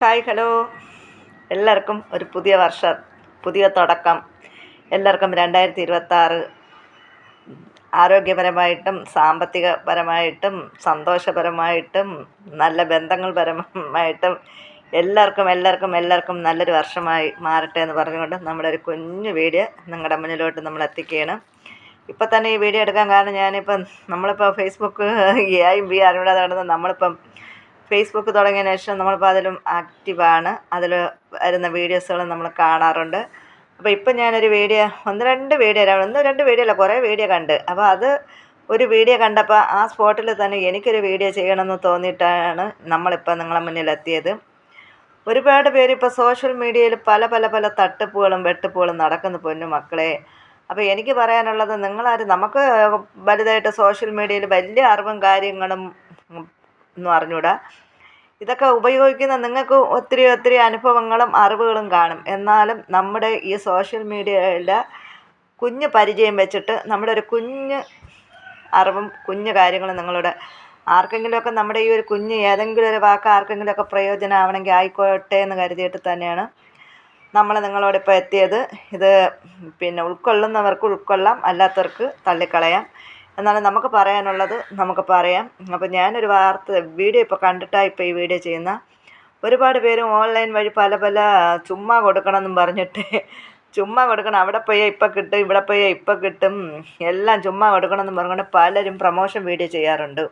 Hi hello. എല്ലാവർക്കും ഒരു പുതിയ വർഷം പുതിയ തുടക്കം. എല്ലാവർക്കും രണ്ടായിരത്തി ഇരുപത്താറ് ആരോഗ്യപരമായിട്ടും സാമ്പത്തികപരമായിട്ടും സന്തോഷപരമായിട്ടും നല്ല ബന്ധങ്ങൾ പരമായിട്ടും എല്ലാവർക്കും എല്ലാവർക്കും എല്ലാവർക്കും നല്ലൊരു വർഷമായി മാറട്ടെ എന്ന് പറഞ്ഞുകൊണ്ട് നമ്മുടെ ഒരു കുഞ്ഞു വീഡിയോ നിങ്ങളുടെ മുന്നിലോട്ട് നമ്മൾ എത്തിക്കുകയാണ്. ഇപ്പം തന്നെ ഈ വീഡിയോ എടുക്കാൻ കാരണം ഞാനിപ്പം നമ്മളിപ്പോൾ ഫേസ്ബുക്ക് എ ഐ ബി അറിവിടാതെ നടന്ന് നമ്മളിപ്പം ഫേസ്ബുക്ക് തുടങ്ങിയതിന് ശേഷം നമ്മളിപ്പോൾ അതിലും ആക്റ്റീവാണ് അതിൽ വരുന്ന വീഡിയോസുകൾ നമ്മൾ കാണാറുണ്ട്. അപ്പോൾ ഇപ്പം ഞാനൊരു വീഡിയോ ഒന്ന് രണ്ട് വീഡിയോ ഒന്ന് രണ്ട് വീഡിയോ അല്ല കുറേ വീഡിയോ കണ്ട്. അപ്പോൾ അത് ഒരു വീഡിയോ കണ്ടപ്പോൾ ആ സ്പോട്ടിൽ തന്നെ എനിക്കൊരു വീഡിയോ ചെയ്യണമെന്ന് തോന്നിയിട്ടാണ് നമ്മളിപ്പോൾ നിങ്ങളെ മുന്നിലെത്തിയത്. ഒരുപാട് പേര് ഇപ്പോൾ സോഷ്യൽ മീഡിയയിൽ പല പല പല തട്ടിപ്പുകളും വെട്ടിപ്പുകളും നടക്കുന്നു പൊന്നു മക്കളെ. അപ്പോൾ എനിക്ക് പറയാനുള്ളത് നിങ്ങളാരും നമുക്ക് വലുതായിട്ട് സോഷ്യൽ മീഡിയയിൽ വലിയ അറിവും കാര്യങ്ങളും ഒന്നും അറിഞ്ഞൂടാ. ഇതൊക്കെ ഉപയോഗിക്കുന്ന നിങ്ങൾക്ക് ഒത്തിരി ഒത്തിരി അനുഭവങ്ങളും അറിവുകളും കാണും. എന്നാലും നമ്മുടെ ഈ സോഷ്യൽ മീഡിയയിൽ കുഞ്ഞ് പരിചയം വെച്ചിട്ട് നമ്മുടെ ഒരു കുഞ്ഞ് അറിവും കുഞ്ഞു കാര്യങ്ങളും നിങ്ങളുടെ ആർക്കെങ്കിലുമൊക്കെ നമ്മുടെ ഈ ഒരു കുഞ്ഞ് ഏതെങ്കിലും ഒരു വാക്ക് ആർക്കെങ്കിലുമൊക്കെ പ്രയോജനമാവണമെങ്കിൽ ആയിക്കോട്ടെ എന്ന് കരുതിയിട്ട് തന്നെയാണ് നമ്മൾ നിങ്ങളോടിപ്പോൾ എത്തിയത്. ഇത് പിന്നെ ഉൾക്കൊള്ളുന്നവർക്ക് ഉൾക്കൊള്ളാം അല്ലാത്തവർക്ക് തള്ളിക്കളയാം. എന്നാലും നമുക്ക് പറയാനുള്ളത് നമുക്ക് പറയാം. അപ്പോൾ ഞാനൊരു വാർത്ത വീഡിയോ ഇപ്പോൾ കണ്ടിട്ടാണ് ഇപ്പോൾ ഈ വീഡിയോ ചെയ്യുന്ന. ഒരുപാട് പേരും ഓൺലൈൻ വഴി പല പല ചുമ്മാ കൊടുക്കണമെന്നും പറഞ്ഞിട്ട് ചുമ്മാ കൊടുക്കണം. അവിടെ പോയാൽ ഇപ്പം കിട്ടും ഇവിടെ പോയാൽ ഇപ്പം കിട്ടും. എല്ലാം ചുമ്മാ കൊടുക്കണമെന്നും പറഞ്ഞുകൊണ്ട് പലരും പ്രൊമോഷൻ വീഡിയോ ചെയ്യാറുണ്ട്.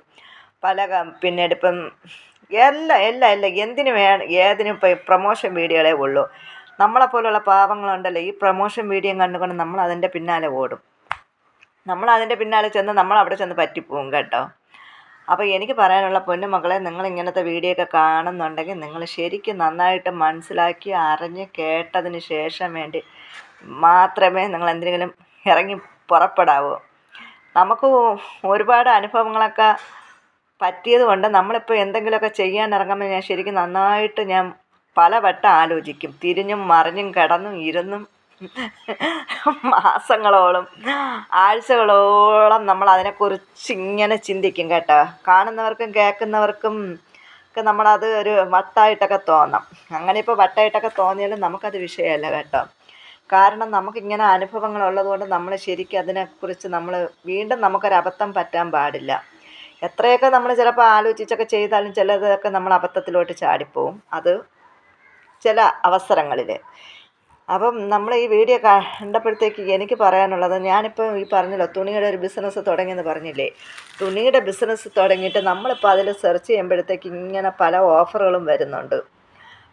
പല പിന്നീട് ഇപ്പം എല്ലാം എല്ലാം എല്ലാം എന്തിനു വേണം ഏതിനും ഇപ്പം പ്രൊമോഷൻ വീഡിയോകളേ ഉള്ളൂ. നമ്മളെപ്പോലുള്ള പാവങ്ങളുണ്ടല്ലോ ഈ പ്രൊമോഷൻ വീഡിയോ കണ്ടുകൊണ്ട് നമ്മൾ അതിന്റെ പിന്നാലെ ഓടും. നമ്മൾ അതിന്റെ പിന്നാലെ ചെന്ന് നമ്മൾ അവിടെ ചെന്ന് പറ്റിപ്പോവും കേട്ടോ. അപ്പോൾ എനിക്ക് പറയാനുള്ള പൊന്നു മക്കളെ നിങ്ങൾ ഇങ്ങനത്തെ വീഡിയോ ഒക്കെ കാണുന്നുണ്ടെങ്കിൽ നിങ്ങൾ ശരിക്കും നന്നായിട്ട് മനസ്സിലാക്കി അറിഞ്ഞ് കേട്ടതിന് ശേഷം വേണ്ടി മാത്രമേ നിങ്ങൾ എന്തെങ്കിലും ഇറങ്ങി പുറപ്പെടാവൂ. നമുക്ക് ഒരുപാട് അനുഭവങ്ങളൊക്കെ പറ്റിയത് കൊണ്ട് നമ്മളിപ്പോൾ എന്തെങ്കിലുമൊക്കെ ചെയ്യാൻ ഇറങ്ങുമ്പോൾ ഞാൻ ശരിക്കും നന്നായിട്ട് ഞാൻ പലവട്ടം ആലോചിക്കും. തിരിഞ്ഞും മറിഞ്ഞും കിടന്നും ഇരുന്നും മാസങ്ങളോളം ആഴ്ചകളോളം നമ്മൾ അതിനെക്കുറിച്ച് ഇങ്ങനെ ചിന്തിക്കും കേട്ടോ. കാണുന്നവർക്കും കേൾക്കുന്നവർക്കും ഒക്കെ നമ്മളത് ഒരു വട്ടായിട്ടൊക്കെ തോന്നാം. അങ്ങനെ ഇപ്പോൾ വട്ടായിട്ടൊക്കെ തോന്നിയാലും നമുക്കത് വിഷയമല്ല കേട്ടോ. കാരണം നമുക്കിങ്ങനെ അനുഭവങ്ങൾ ഉള്ളതുകൊണ്ട് നമ്മൾ ശരിക്കും അതിനെക്കുറിച്ച് നമ്മൾ വീണ്ടും നമുക്കൊരബദ്ധം പറ്റാൻ പാടില്ല. എത്രയൊക്കെ നമ്മൾ ചിലപ്പോൾ ആലോചിച്ചൊക്കെ ചെയ്താലും ചിലതൊക്കെ നമ്മൾ അബദ്ധത്തിലോട്ട് ചാടിപ്പോവും. അത് ചില അവസരങ്ങളിൽ. അപ്പം നമ്മൾ ഈ വീഡിയോ കണ്ടപ്പോഴത്തേക്ക് എനിക്ക് പറയാനുള്ളത് ഞാനിപ്പോൾ ഈ പറഞ്ഞല്ലോ തുണിയുടെ ഒരു ബിസിനസ് തുടങ്ങിയെന്ന് പറഞ്ഞില്ലേ? തുണിയുടെ ബിസിനസ് തുടങ്ങിയിട്ട് നമ്മളിപ്പോൾ അതിൽ സെർച്ച് ചെയ്യുമ്പോഴത്തേക്ക് ഇങ്ങനെ പല ഓഫറുകളും വരുന്നുണ്ട്.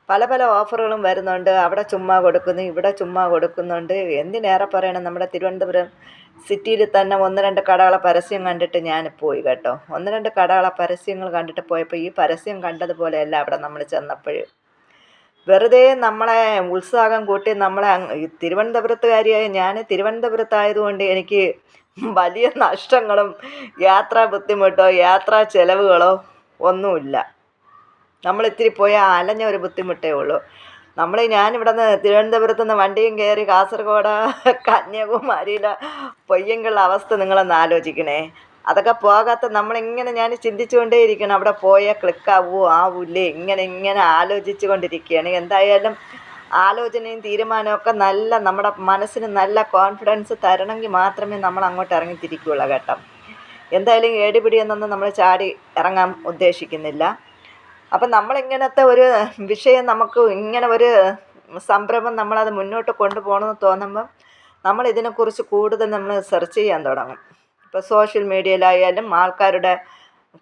പല പല ഓഫറുകളും വരുന്നുണ്ട്. അവിടെ ചുമ്മാ കൊടുക്കുന്നു ഇവിടെ ചുമ്മാ കൊടുക്കുന്നുണ്ട്. എന്തിനേറെ പറയണം നമ്മുടെ തിരുവനന്തപുരം സിറ്റിയിൽ തന്നെ ഒന്ന് രണ്ട് കടകളെ പരസ്യം കണ്ടിട്ട് ഞാൻ പോയി കേട്ടോ. ഒന്ന് രണ്ട് കടകളെ പരസ്യങ്ങൾ കണ്ടിട്ട് പോയപ്പോൾ ഈ പരസ്യം കണ്ടതുപോലെയല്ല അവിടെ നമ്മൾ ചെന്നപ്പോൾ. വെറുതെ നമ്മളെ ഉത്സാഹം കൂട്ടി നമ്മളെ തിരുവനന്തപുരത്തുകാരിയായ ഞാൻ തിരുവനന്തപുരത്തായതുകൊണ്ട് എനിക്ക് വലിയ നഷ്ടങ്ങളും യാത്രാ ബുദ്ധിമുട്ടോ യാത്രാ ചിലവുകളോ ഒന്നുമില്ല. നമ്മൾ ഇത്തിരി പോയാൽ അലഞ്ഞ ഒരു ബുദ്ധിമുട്ടേ ഉള്ളൂ. നമ്മൾ ഞാനിവിടെ നിന്ന് തിരുവനന്തപുരത്ത് നിന്ന് വണ്ടിയും കയറി കാസർഗോഡ് കന്യാകുമാരിയിലെ പൊയ്യെങ്കുള്ള അവസ്ഥ നിങ്ങളൊന്ന് ആലോചിക്കണേ. അതൊക്കെ പോകാത്ത നമ്മളിങ്ങനെ ഞാൻ ചിന്തിച്ചുകൊണ്ടേയിരിക്കണം. അവിടെ പോയാൽ ക്ലിക്കാവുമോ ആവൂലേ ഇങ്ങനെ ഇങ്ങനെ ആലോചിച്ചു കൊണ്ടിരിക്കുകയാണ് എന്തായാലും ആലോചനയും തീരുമാനവും ഒക്കെ നല്ല നമ്മുടെ മനസ്സിന് നല്ല കോൺഫിഡൻസ് തരണമെങ്കിൽ മാത്രമേ നമ്മൾ അങ്ങോട്ട് ഇറങ്ങി തിരിക്കുകയുള്ളൂ കേട്ടോ. എന്തായാലും ഏടുപിടിയെന്നൊന്നും നമ്മൾ ചാടി ഇറങ്ങാൻ ഉദ്ദേശിക്കുന്നില്ല. അപ്പം നമ്മളിങ്ങനത്തെ ഒരു വിഷയം നമുക്ക് ഇങ്ങനെ ഒരു സംരംഭം നമ്മളത് മുന്നോട്ട് കൊണ്ടുപോകണമെന്ന് തോന്നുമ്പം നമ്മൾ ഇതിനെക്കുറിച്ച് കൂടുതൽ നമ്മൾ സെർച്ച് ചെയ്യാൻ തുടങ്ങും. ഇപ്പോൾ സോഷ്യൽ മീഡിയയിലായാലും ആൾക്കാരുടെ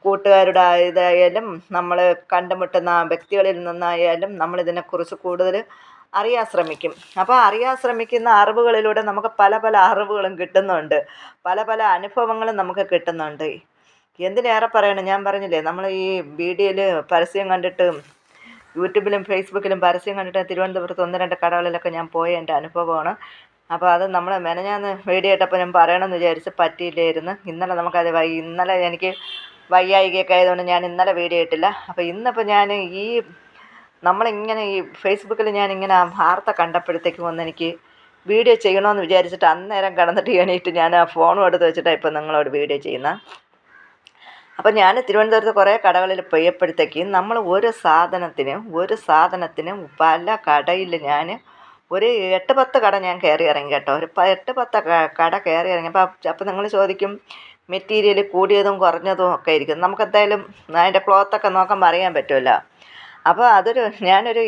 കൂട്ടുകാരുടെ ഇതായാലും നമ്മൾ കണ്ടുമുട്ടുന്ന വ്യക്തികളിൽ നിന്നായാലും നമ്മളിതിനെക്കുറിച്ച് കൂടുതൽ അറിയാൻ ശ്രമിക്കും. അപ്പോൾ അറിയാൻ ശ്രമിക്കുന്ന അറിവുകളിലൂടെ നമുക്ക് പല പല അറിവുകളും കിട്ടുന്നുണ്ട്. പല പല അനുഭവങ്ങളും നമുക്ക് കിട്ടുന്നുണ്ട്. എന്തിനേറെ പറയണം? ഞാൻ പറഞ്ഞില്ലേ നമ്മൾ ഈ വീഡിയോയിൽ പരസ്യം കണ്ടിട്ട് യൂട്യൂബിലും ഫേസ്ബുക്കിലും പരസ്യം കണ്ടിട്ട് തിരുവനന്തപുരത്ത് ഒന്ന് രണ്ട് കടകളിലൊക്കെ ഞാൻ പോയ എന്റെ അനുഭവമാണ്. അപ്പോൾ അത് നമ്മൾ മെനഞ്ഞാന്ന് വീഡിയോ ഞാൻ പറയണമെന്ന് വിചാരിച്ച് പറ്റിയില്ലായിരുന്നു. ഇന്നലെ നമുക്കത് വൈ ഇന്നലെ എനിക്ക് വയ്യായികയൊക്കെ ആയതുകൊണ്ട് ഞാൻ ഇന്നലെ വീഡിയോ ഇട്ടില്ല. അപ്പോൾ ഇന്നിപ്പോൾ ഞാൻ ഈ നമ്മളിങ്ങനെ ഈ ഫേസ്ബുക്കിൽ ഞാനിങ്ങനെ ആ വാർത്ത കണ്ടപ്പോഴത്തേക്കും ഒന്ന് എനിക്ക് വീഡിയോ ചെയ്യണമെന്ന് വിചാരിച്ചിട്ട് അന്നേരം കടന്നിട്ട് എണീറ്റ് ഞാൻ ആ ഫോണും എടുത്ത് വെച്ചിട്ടാണ് ഇപ്പോൾ നിങ്ങളോട് വീഡിയോ ചെയ്യുന്നത് അപ്പം ഞാൻ തിരുവനന്തപുരത്ത് കുറേ കടകളിൽ പോയപ്പോഴത്തേക്കും നമ്മൾ ഒരു സാധനത്തിന് ഒരു സാധനത്തിന് പല കടയിൽ ഞാൻ ഒരു എട്ട് പത്ത് കട ഞാൻ കയറി ഇറങ്ങി കേട്ടോ. ഒരു എട്ട് പത്ത് കട കയറി ഇറങ്ങിയപ്പോൾ അപ്പോൾ നിങ്ങൾ ചോദിക്കും മെറ്റീരിയൽ കൂടിയതും കുറഞ്ഞതും ഒക്കെ ഇരിക്കും നമുക്ക് എന്തായാലും അതിന്റെ ക്ലോത്തൊക്കെ നോക്കാൻ അറിയാൻ പറ്റുമല്ലോ അപ്പോൾ അതൊരു ഞാനൊരു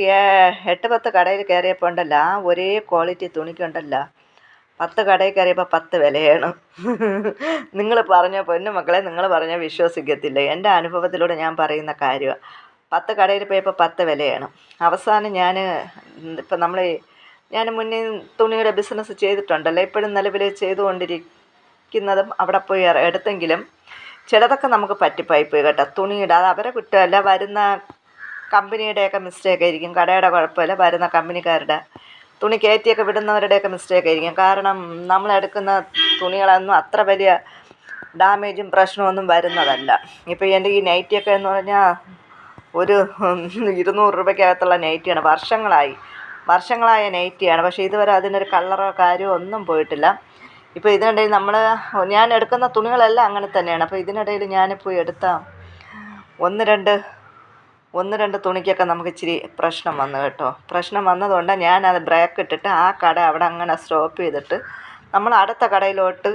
എട്ട് പത്ത് കടയിൽ കയറിയപ്പോൾ ഉണ്ടല്ലോ ആ ഒരേ ക്വാളിറ്റി തുണിക്കുണ്ടല്ലോ പത്ത് കടയിൽ കയറിയപ്പോൾ പത്ത് വിലയാണ്. നിങ്ങൾ പറഞ്ഞ പൊന്നു മക്കളെ നിങ്ങൾ പറഞ്ഞാൽ വിശ്വസിക്കത്തില്ല. എന്റെ അനുഭവത്തിലൂടെ ഞാൻ പറയുന്ന കാര്യമാണ് പത്ത് കടയിൽ പോയപ്പോൾ പത്ത് വിലയാണ്. അവസാനം ഞാൻ ഇപ്പം നമ്മൾ ഞാൻ മുന്നേ തുണിയുടെ ബിസിനസ് ചെയ്തിട്ടുണ്ടല്ലോ. ഇപ്പോഴും നിലവിൽ ചെയ്തുകൊണ്ടിരിക്കുന്നതും അവിടെ പോയി എടുത്തെങ്കിലും ചിലതൊക്കെ നമുക്ക് പറ്റിപ്പോയി പോയി കേട്ടോ. തുണിയുടെ അത് അവരെ കുറ്റമല്ല വരുന്ന കമ്പനിയുടെയൊക്കെ മിസ്റ്റേക്ക് ആയിരിക്കും. കടയുടെ കുഴപ്പമില്ല വരുന്ന കമ്പനിക്കാരുടെ തുണി കയറ്റിയൊക്കെ വിടുന്നവരുടെയൊക്കെ മിസ്റ്റേക്ക് ആയിരിക്കും. കാരണം നമ്മൾ എടുക്കുന്ന തുണികളൊന്നും അത്ര വലിയ ഡാമേജും പ്രശ്നമൊന്നും വരുന്നതല്ല. ഇപ്പോൾ എന്റെ ഈ നൈറ്റിയൊക്കെ എന്ന് പറഞ്ഞാൽ ഒരു ഇരുന്നൂറ് രൂപയ്ക്കകത്തുള്ള നൈറ്റിയാണ് വർഷങ്ങളായി. വർഷങ്ങളായ നൈറ്റിയാണ് പക്ഷേ ഇതുവരെ അതിനൊരു കളറോ കാര്യമോ ഒന്നും പോയിട്ടില്ല. ഇപ്പോൾ ഇതിനിടയിൽ നമ്മൾ ഞാൻ എടുക്കുന്ന തുണികളെല്ലാം അങ്ങനെ തന്നെയാണ്. അപ്പോൾ ഇതിനിടയിൽ ഞാൻ ഞാനിപ്പോൾ എടുത്ത ഒന്ന് രണ്ട് ഒന്ന് രണ്ട് തുണിക്കൊക്കെ നമുക്ക് ഇച്ചിരി പ്രശ്നം വന്നു കേട്ടോ. പ്രശ്നം വന്നതുകൊണ്ട് ഞാൻ അത് ബ്രേക്ക് ഇട്ടിട്ട് ആ കട അവിടെ അങ്ങനെ സ്റ്റോപ്പ് ചെയ്തിട്ട് നമ്മൾ അടുത്ത കടയിലോട്ട്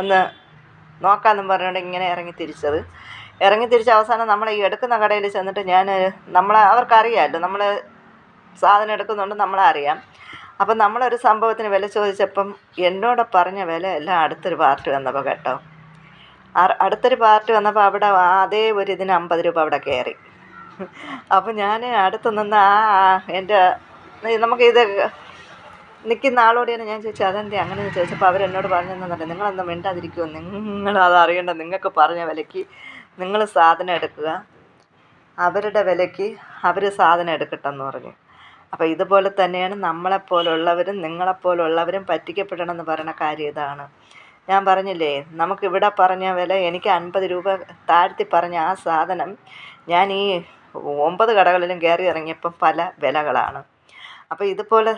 ഒന്ന് നോക്കാമെന്നും പറഞ്ഞുകൊണ്ട് ഇങ്ങനെ ഇറങ്ങി തിരിച്ചത്. ഇറങ്ങി തിരിച്ച് അവസാനം നമ്മൾ ഈ എടുക്കുന്ന കടയിൽ ചെന്നിട്ട് ഞാൻ നമ്മളെ അവർക്കറിയാമല്ലോ. നമ്മൾ സാധനം എടുക്കുന്നുണ്ട് നമ്മളെ അറിയാം അപ്പം നമ്മളൊരു സംഭവത്തിന് വില ചോദിച്ചപ്പം എന്നോട് പറഞ്ഞ വില എല്ലാം അടുത്തൊരു പാർട്ടി വന്നപ്പോൾ കേട്ടോ. അടുത്തൊരു പാർട്ടി വന്നപ്പോൾ അവിടെ അതേ ഒരു ഇതിന് അമ്പത് രൂപ അവിടെ കയറി. അപ്പം ഞാൻ അടുത്ത് നിന്ന് ആ എന്റെ നമുക്കിത് നിൽക്കുന്ന ആളോട് തന്നെ ഞാൻ ചോദിച്ചത് അതെന്തേ അങ്ങനെ ചോദിച്ചപ്പോൾ അവരെന്നോട് പറഞ്ഞെന്നുണ്ട് നിങ്ങളെന്താ മിണ്ടാതിരിക്കുമോ നിങ്ങൾ അത് അറിയണ്ട. നിങ്ങൾക്ക് പറഞ്ഞ വിലയ്ക്ക് നിങ്ങൾ സാധനം എടുക്കുക. അവരുടെ വിലയ്ക്ക് അവർ സാധനം എടുക്കട്ടെന്ന് പറഞ്ഞു. അപ്പോൾ ഇതുപോലെ തന്നെയാണ് നമ്മളെപ്പോലുള്ളവരും നിങ്ങളെപ്പോലുള്ളവരും പറ്റിക്കപ്പെടണമെന്ന് പറയുന്ന കാര്യം ഇതാണ്. ഞാൻ പറഞ്ഞില്ലേ നമുക്കിവിടെ പറഞ്ഞ വില എനിക്ക് അൻപത് രൂപ താഴ്ത്തി പറഞ്ഞ ആ സാധനം ഞാൻ ഈ ഒമ്പത് കടകളിലും കയറി ഇറങ്ങിയപ്പം പല വിലകളാണ്. അപ്പോൾ ഇതുപോലെ